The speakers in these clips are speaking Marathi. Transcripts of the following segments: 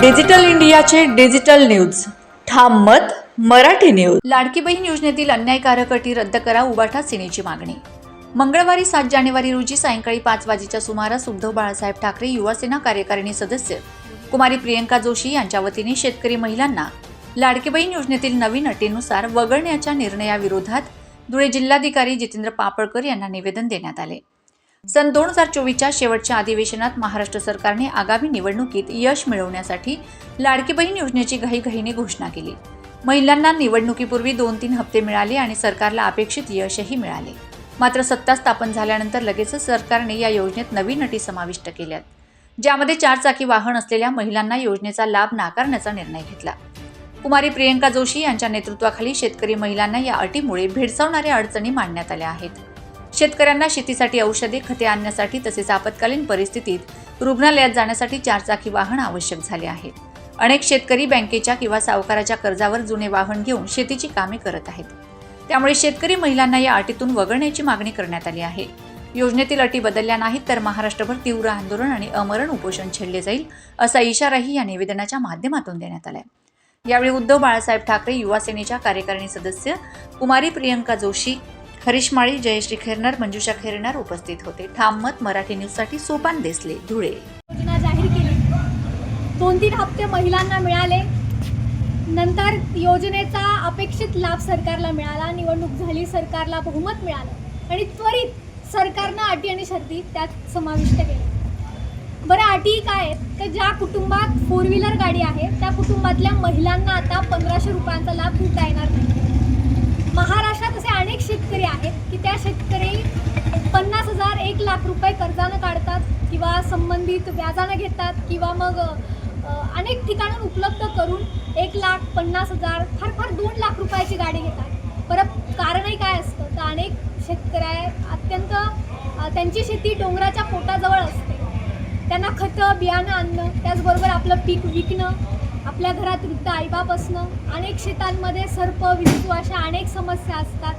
डिजिटल इंडियाचे डिजिटल न्यूज. ठाम मत मराठी न्यूज. लाडकी बहीण योजनेतील अन्यायकारक अटी रद्द करा उबाठा सेनेची मागणी. मंगळवारी सात जानेवारी रोजी सायंकाळी पाच वाजेच्या सुमारास उद्धव बाळासाहेब ठाकरे युवासेना कार्यकारिणी सदस्य कुमारी प्रियंका जोशी यांच्या वतीने शेतकरी महिलांना लाडकी बहीण योजनेतील नवीन अटीनुसार वगळण्याच्या निर्णयाविरोधात धुळे जिल्हाधिकारी जितेंद्र पापळकर यांना निवेदन देण्यात आले. सन दोन हजार चोवीसच्या शेवटच्या अधिवेशनात महाराष्ट्र सरकारने आगामी निवडणुकीत यश मिळवण्यासाठी लाडकी बहीण योजनेची घाईघाईने घोषणा केली. महिलांना निवडणुकीपूर्वी दोन तीन हप्ते मिळाले आणि सरकारला अपेक्षित यशही मिळाले. मात्र सत्ता स्थापन झाल्यानंतर लगेचच सरकारने या योजनेत नवीन अटी समाविष्ट केल्यात ज्यामध्ये चारचाकी वाहन असलेल्या महिलांना योजनेचा लाभ नाकारण्याचा निर्णय घेतला. कुमारी प्रियंका जोशी यांच्या नेतृत्वाखाली शेतकरी महिलांना या अटीमुळे भेडसावणाऱ्या अडचणी मांडण्यात आल्या आहेत. शेतकऱ्यांना शेतीसाठी औषधे खते आणण्यासाठी तसेच आपत्कालीन परिस्थितीत रुग्णालयात जाण्यासाठी चारचाकी वाहन आवश्यक झाले आहे अनेक शेतकरी बँकेच्या किंवा सावकाराच्या कर्जावर जुने वाहन घेऊन शेतीची कामे करत आहेत. त्यामुळे शेतकरी महिलांना या अटीतून वगळण्याची मागणी करण्यात आली आहे. योजनेतील अटी बदलल्या नाहीत तर महाराष्ट्रभर तीव्र आंदोलन आणि अमरण उपोषण छेडले जाईल असा इशाराही या निवेदनाच्या माध्यमातून देण्यात आलाय. यावेळी उद्धव बाळासाहेब ठाकरे युवा सेनेच्या कार्यकारिणी सदस्य कुमारी प्रियंका जोशी हरीश माळी जयश्री खेरणार मंजुषा खेरणार उपस्थित होते. ठाम मत मराठी न्यूजसाठी सोपान देसले धुळे. योजना जाहीर केली. दोन तीन हप्ते महिलांना मिळाले. नंतर योजनेचा अपेक्षित लाभ सरकारला मिळाला. निवडणूक झाली सरकारला बहुमत मिळालं. आणि त्वरित सरकारनं अटी आणि शर्ती त्यात समाविष्ट केल्या. बरं अटी काय आहेत? की ज्या कुटुंबात फोर व्हीलर गाडी आहे त्या कुटुंबातल्या महिलांना आता पंधराशे रुपयांचा लाभ घेता येणार नाही. महाराष्ट्र असे अनेक शेतकरी आहेत की त्या शेतकरी पन्नास हजार एक लाख रुपये कर्जानं काढतात किंवा संबंधित व्याजानं घेतात किंवा मग अनेक ठिकाणं उपलब्ध करून एक लाख पन्नास हजार फार फार दोन लाख रुपयाची गाडी घेतात. परत कारणही काय असतं? तर अनेक शेतकऱ्या अत्यंत त्यांची शेती डोंगराच्या पोटाजवळ असते. त्यांना खतं बियाणं आणणं त्याचबरोबर आपलं पीक विकणं आपल्या घरात वृद्ध आईबाप असणं अनेक शेतांमध्ये सर्प विंचू अशा अनेक समस्या असतात.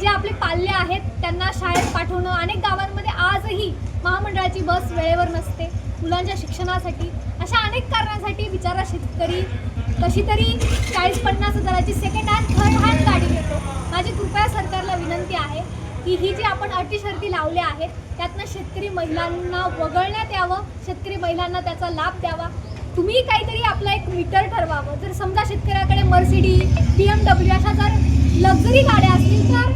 जे आपले पाल्य आहेत त्यांना शाळेत पाठवणं अनेक गावांमध्ये आजही महामंडळाची बस वेळेवर नसते. मुलांच्या शिक्षणासाठी अशा अनेक कारणांसाठी बिचारा शेतकरी कशी तरी चाळीस पन्नास हजाराची सेकंड हँड थर्ड हँड गाडी घेतो. माझी कृपया सरकारला विनंती आहे की ही जी आपण अटी शर्ती लावल्या आहेत त्यातनं शेतकरी महिलांना वगळण्यात यावं शेतकरी महिलांना त्याचा लाभ द्यावा. तुम्ही काहीतरी आपला एक मीटर ठरवावं. जर समजा शेतकऱ्याकडे मर्सिडी बी एम डब्ल्यू अशा जर लक्झरी गाड्या असतील तर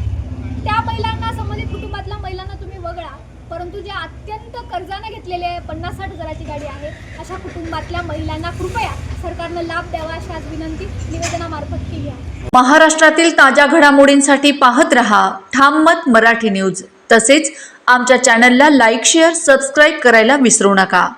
त्या महिलांना संबंधित कुटुंबातल्या महिलांना तुम्ही वगळा. परंतु जे अत्यंत कर्जाने घेतलेले पन्नास साठ हजाराची गाडी आहे अशा कुटुंबातल्या महिलांना कृपया सरकारनं लाभ द्यावा अशी आज विनंती निवेदनामार्फत केली आहे. महाराष्ट्रातील ताज्या घडामोडींसाठी पाहत रहा ठाम मत मराठी न्यूज. तसेच आमच्या चॅनलला लाईक शेअर सबस्क्राईब करायला विसरू नका.